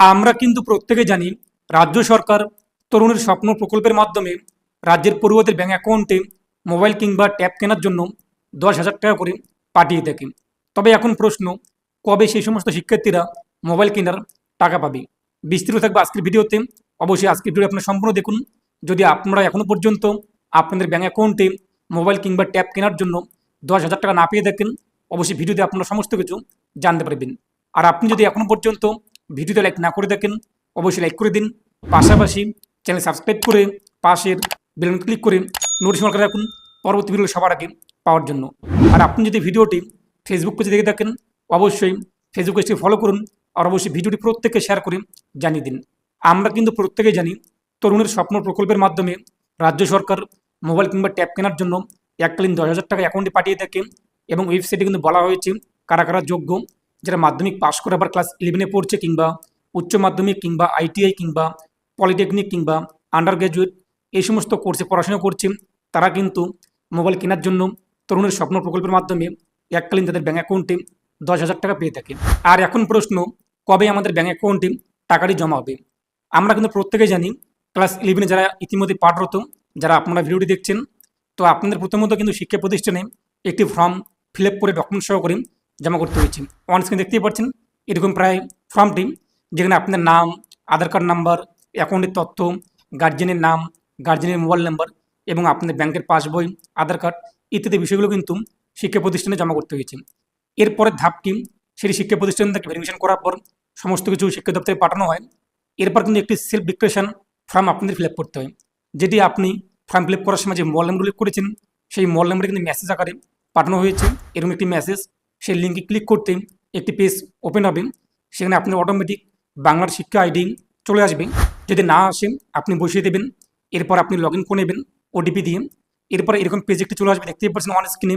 আমরা কিন্তু প্রত্যেকে জানি রাজ্য সরকার তরুণের স্বপ্ন প্রকল্পের মাধ্যমে রাজ্যের পড়ুয়াদের ব্যাঙ্ক অ্যাকাউন্টে মোবাইল কিংবা ট্যাব কেনার জন্য দশ হাজার টাকা করে পাঠিয়ে থাকে তবে এখন প্রশ্ন, কবে সেই সমস্ত শিক্ষার্থীরা মোবাইল কেনার টাকা পাবে? বিস্তৃত থাকবে আজকের ভিডিওতে। অবশ্যই আজকের ভিডিও আপনার সম্পূর্ণ দেখুন। যদি আপনারা এখনও পর্যন্ত আপনাদের ব্যাঙ্ক অ্যাকাউন্টে মোবাইল কিংবা ট্যাব কেনার জন্য দশ হাজার টাকা না পেয়ে থাকেন, অবশ্যই ভিডিওতে আপনারা সমস্ত কিছু জানতে পারবেন। আর আপনি যদি এখনও পর্যন্ত ভিডিওতে লাইক না করে থাকেন অবশ্যই লাইক করে দিন। পাশাপাশি চ্যানেল সাবস্ক্রাইব করে পাশের বেলুন ক্লিক করে নোটিফিকেশন করে রাখুন, পরবর্তী ভিডিও সবার আগে পাওয়ার জন্য। আর আপনি যদি ভিডিওটি ফেসবুক পেজে দেখে থাকেন, অবশ্যই ফেসবুক পেজটি ফলো করুন আর অবশ্যই ভিডিওটি প্রত্যেককে শেয়ার করে জানিয়ে দিন। আমরা কিন্তু প্রত্যেকেই জানি তরুণের স্বপ্ন প্রকল্পের মাধ্যমে রাজ্য সরকার মোবাইল কিংবা ট্যাব কেনার জন্য এককালীন দশ হাজার টাকা অ্যাকাউন্টে পাঠিয়ে থাকে এবং ওয়েবসাইটে কিন্তু বলা হয়েছে কারা কারা যোগ্য যারা মাধ্যমিক পাশ করে আবার ক্লাস ইলেভেনে পড়ছে কিংবা উচ্চ মাধ্যমিক কিংবা আইটিআই কিংবা পলিটেকনিক কিংবা আন্ডার গ্র্যাজুয়েট এই সমস্ত কোর্সে পড়াশোনা করছে, তারা কিন্তু মোবাইল কেনার জন্য তরুণের স্বপ্ন প্রকল্পের মাধ্যমে এককালীন তাদের ব্যাঙ্ক অ্যাকাউন্টে দশ হাজার টাকা পেয়ে থাকে। আর এখন প্রশ্ন, কবে আমাদের ব্যাঙ্ক অ্যাকাউন্টে টাকাটি জমা হবে? আমরা কিন্তু প্রত্যেকেই জানি ক্লাস ইলেভেনে যারা ইতিমধ্যে পাঠরত, যারা আপনারা ভিডিওটি দেখছেন, তো আপনাদের প্রথমত কিন্তু শিক্ষা প্রতিষ্ঠানে একটি ফর্ম ফিল আপ করে ডকুমেন্ট সহ করে জমা করতে হয়েছে। অন স্ক্রিন দেখতেই পাচ্ছেন, এরকম প্রায় ফর্মটি যেখানে আপনার নাম, আধার কার্ড নাম্বার অ্যাকাউন্টের তথ্য গার্জেনের নাম গার্জেনের মোবাইল নাম্বার এবং আপনাদের ব্যাংকের পাসবই আধার কার্ড ইত্যাদি বিষয়গুলো কিন্তু শিক্ষা প্রতিষ্ঠানে জমা করতে হয়েছে। এরপরের ধাপটি সেটি শিক্ষা প্রতিষ্ঠান থেকে ভেরিফিকেশন করার পর সমস্ত কিছু শিক্ষা দপ্তরে পাঠানো হয়। এরপর কিন্তু একটি সেলফ ডিক্রেশন ফর্ম আপনাদের ফিল করতে হয়। যেটি আপনি ফর্ম ফিল করার সময় যে মোবাইল নাম্বার করেছেন, সেই মোবাইল নাম্বারে কিন্তু মেসেজ আকারে পাঠানো হয়েছে। এরকম একটি মেসেজ সেই লিঙ্কে ক্লিক করতে একটি পেজ ওপেন হবে। সেখানে আপনার অটোমেটিক বাংলার শিক্ষা আইডি চলে আসবে। যদি না আসে, আপনি বসিয়ে দেবেন। এরপর আপনি লগ ইন করে নেবেন ওটিপি দিয়ে। এরপর এরকম পেজ একটি চলে আসবে, দেখতেই পাচ্ছেন অন স্ক্রিনে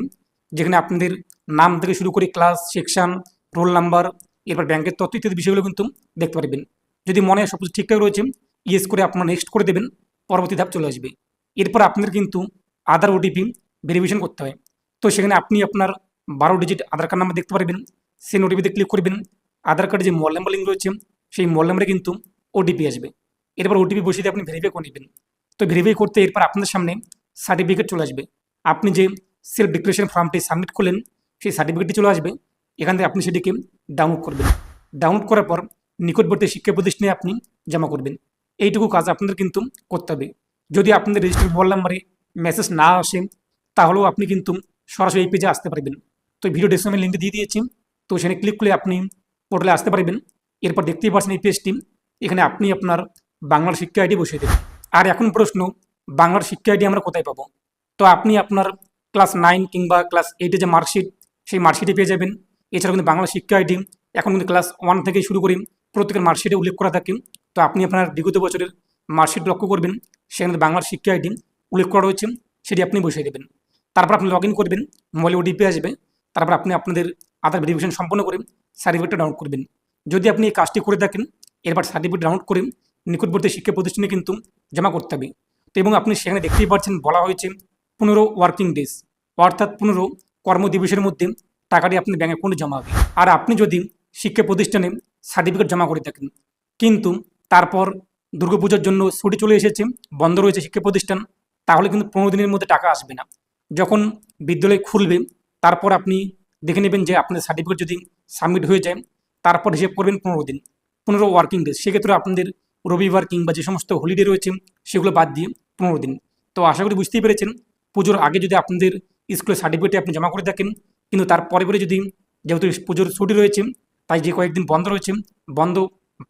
যেখানে আপনাদের নাম থেকে শুরু করে ক্লাস সেকশন রোল নাম্বার এরপর ব্যাংকের তথ্য ইত্যাদি বিষয়গুলো কিন্তু দেখতে পারবেন। যদি মনে হয় সব কিছু ঠিকঠাক রয়েছে ইয়েস করে আপনারা নেক্সট করে দেবেন, পরবর্তী ধাপ চলে আসবে। এরপর আপনাদের কিন্তু আধার ওটিপি ভেরিফিকেশন করতে হয়। তো সেখানে আপনি আপনার বারো ডিজিট আধার কার্ড নাম্বার দেখতে পারবেন। সেই ওটিপিতে ক্লিক করবেন। আধার কার্ডে যে মোবাইল নাম্বার লিঙ্ক রয়েছে, সেই মোবাইল নাম্বারে কিন্তু ওটিপি আসবে। এরপর ওটিপি বসিয়ে দিয়ে আপনি ভেরিফাই করে নেবেন। তো ভেরিফাই করতে এরপর আপনাদের সামনে সার্টিফিকেট চলে আসবে। আপনি যে সেলফ ডিক্লারেশন ফর্মটি সাবমিট করলেন, সেই সার্টিফিকেটটি চলে আসবে। এখান থেকে আপনি সেটিকে ডাউনলোড করবেন। ডাউনলোড করার পর নিকটবর্তী শিক্ষা প্রতিষ্ঠানে আপনি জমা করবেন। এইটুকু কাজ আপনাদের কিন্তু করতে হবে। যদি আপনাদের রেজিস্টার মোবাইল নাম্বারে মেসেজ না আসে, তাহলেও আপনি কিন্তু সরাসরি এই পেজে আসতে পারবেন। তো ভিডিও ডিসক্রিপশনে লিঙ্কটি দিয়ে দিয়েছি। তো সেখানে ক্লিক করলে আপনি পোর্টালে আসতে পারবেন। এরপর দেখতেই পাচ্ছেন এই পেজটি এখানে আপনি আপনার বাংলার শিক্ষা আইডি বসিয়ে দেবেন। আর এখন প্রশ্ন, বাংলার শিক্ষা আইডি আমরা কোথায় পাবো? তো আপনি আপনার ক্লাস নাইন কিংবা ক্লাস এইটে যে মার্কশিট সেই মার্কশিটে পেয়ে যাবেন। এছাড়া কিন্তু বাংলা শিক্ষা আইডি এখন কিন্তু ক্লাস ওয়ান থেকে শুরু করে। প্রত্যেকের মার্কশিটে উল্লেখ করা থাকে। তো আপনি আপনার বিগত বছরের মার্কশিট লক্ষ্য করবেন। সেখানে বাংলার শিক্ষা আইডি উল্লেখ করা রয়েছে। সেটি আপনি বসিয়ে দেবেন। তারপর আপনি লগ ইন করবেন। মোবাইলে ওটিপি আসবে। তারপর আপনি আপনাদের আধার ভেরিফিকেশন সম্পন্ন করে সার্টিফিকেটটা ডাউনলোড করবেন যদি আপনি এই কাজটি করে থাকেন, এরপর সার্টিফিকেট ডাউনলোড করে নিকটবর্তী শিক্ষা প্রতিষ্ঠানে কিন্তু জমা করতে হবে। তো এবং আপনি সেখানে দেখতেই পাচ্ছেন, বলা হয়েছে পনেরো ওয়ার্কিং ডেজ অর্থাৎ পনেরো কর্মদিবসের মধ্যে টাকাটি আপনার ব্যাঙ্ক অ্যাকাউন্টে জমা হবে। আর আপনি যদি শিক্ষা প্রতিষ্ঠানে সার্টিফিকেট জমা করে থাকেন, কিন্তু তারপর দুর্গাপূজার জন্য ছুটি চলে এসেছে, বন্ধ রয়েছে শিক্ষা প্রতিষ্ঠান, তাহলে কিন্তু পনেরো দিনের মধ্যে টাকা আসবে না। যখন বিদ্যালয় খুলবে তারপর আপনি দেখে নেবেন যে আপনার সার্টিফিকেট যদি সাবমিট হয়ে যায়, তারপর হিসেব করবেন পনেরো দিন, পনেরো ওয়ার্কিং ডেজ সেক্ষেত্রে আপনাদের রবিবার কিংবা যে সমস্ত হলিডে রয়েছে, সেগুলো বাদ দিয়ে পনেরো দিন। তো আশা করি বুঝতেই পেরেছেন, পুজোর আগে যদি আপনাদের স্কুলের সার্টিফিকেটে আপনি জমা করে থাকেন, কিন্তু তার পরে পরে যদি যেহেতু পুজোর ছুটি রয়েছে, তাই যে কয়েকদিন বন্ধ রয়েছে, বন্ধ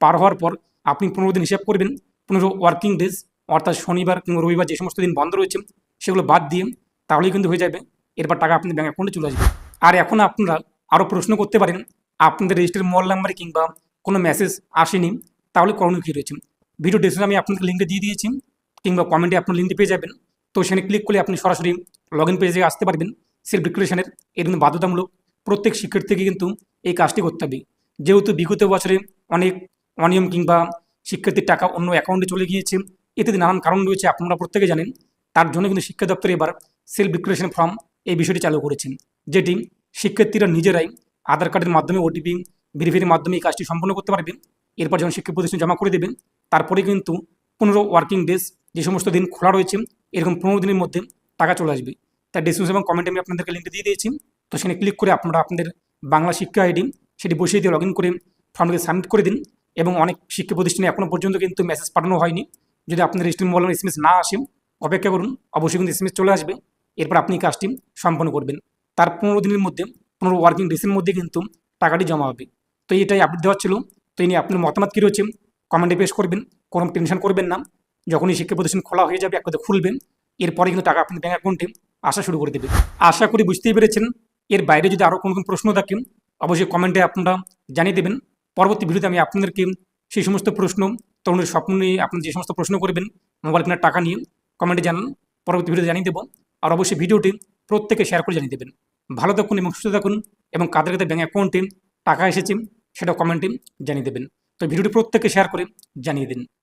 পার হওয়ার পর আপনি পনেরো দিন হিসাব করবেন, পনেরো ওয়ার্কিং ডেজ অর্থাৎ শনিবার কিংবা রবিবার যে সমস্ত দিন বন্ধ রয়েছে, সেগুলো বাদ দিয়ে তাহলেই কিন্তু হয়ে যাবে এরপর টাকা আপনার ব্যাঙ্ক অ্যাকাউন্টে চলে আসবে। আর এখন আপনারা আরও প্রশ্ন করতে পারেন, আপনাদের রেজিস্টার মোবাইল নাম্বারে কিংবা কোনো মেসেজ আসেনি, তাহলে করণীয় কী রয়েছে? ভিডিও ডিসক্রিপশনে আমি আপনাকে লিঙ্কটা দিয়ে দিয়েছি, কিংবা কমেন্টে আপনার লিঙ্কটি পেয়ে যাবেন। তো সেখানে ক্লিক করলে আপনি সরাসরি লগ ইন পেজে আসতে পারবেন। সেলফ ডিক্লারেশনের এর কিন্তু বাধ্যতামূলক প্রত্যেক শিক্ষার্থীকে কিন্তু এই কাজটি করতে হবে। যেহেতু বিগত বছরে অনেক অনিয়ম কিংবা শিক্ষার্থীর টাকা অন্য অ্যাকাউন্টে চলে গিয়েছে, এতে নানান কারণ রয়েছে, আপনারা প্রত্যেকে জানেন। তার জন্য কিন্তু শিক্ষা দপ্তর এবার সেলফ ডিক্লারেশন ফর্ম এই বিষয়টি চালু করেছেন, যেটি শিক্ষার্থীরা নিজেরাই আধার কার্ডের মাধ্যমে ওটিপি ভেরিফাইয়ের মাধ্যমে এই কাজটি সম্পন্ন করতে পারবে এরপর যখন শিক্ষা প্রতিষ্ঠান জমা করে দেবেন, তারপরে কিন্তু পনেরো ওয়ার্কিং ডেজ যে সমস্ত দিন খোলা রয়েছে, এরকম পনেরো দিনের মধ্যে টাকা চলে আসবে। তার ডিসক্রিপশন এবং কমেন্টে আমি আপনাদেরকে লিঙ্ক দিয়ে দিয়েছি। তো সেখানে ক্লিক করে আপনারা আপনাদের বাংলা শিক্ষা আইডি সেটি বসিয়ে দিয়ে লগ ইন করে ফর্মটিকে সাবমিট করে দিন এবং অনেক শিক্ষা প্রতিষ্ঠানে এখনও পর্যন্ত কিন্তু মেসেজ পাঠানো হয়নি। যদি আপনাদের রেজিস্ট্রি মোবাইল এসএমএস না আসে, অপেক্ষা করুন, অবশ্যই কিন্তু এসএমএস চলে আসবে। এরপর আপনি কাজটি সম্পন্ন করবেন। তার পনেরো দিনের মধ্যে, পনেরো ওয়ার্কিং ডেসের মধ্যে কিন্তু টাকাটি জমা হবে। তো এটাই আপডেট দেওয়া ছিল। তো এই নিয়ে আপনার মতামত কী রয়েছে? কমেন্টে পেশ করবেন। কোনো টেনশন করবেন না। যখনই শিক্ষা প্রতিষ্ঠান খোলা হয়ে যাবে, এক কথা খুলবেন। এরপরে কিন্তু টাকা আপনি ব্যাঙ্ক অ্যাকাউন্টে আসা শুরু করে দেবে। আশা করি বুঝতেই পেরেছেন। এর বাইরে যদি আরও কোনো কোনো প্রশ্ন থাকে, অবশ্যই কমেন্টে আপনারা জানিয়ে দেবেন। পরবর্তী ভিডিওতে আমি আপনাদেরকে সেই সমস্ত প্রশ্ন তরুণের স্বপ্ন নিয়ে আপনি যে সমস্ত প্রশ্ন করবেন মোবাইল কেনার টাকা নিয়ে কমেন্টে জানান। পরবর্তী ভিডিওতে জানিয়ে দেবো। আর অবশ্যই ভিডিওটি প্রত্যেকে শেয়ার করে জানিয়ে দেবেন। ভালো থাকুন এবং সুস্থ থাকুন এবং কাদের কাদের ব্যাঙ্ক অ্যাকাউন্টে টাকা এসেছে সেটা কমেন্টে জানিয়ে দেবেন। তো ভিডিওটি প্রত্যেকে শেয়ার করে জানিয়ে দিন।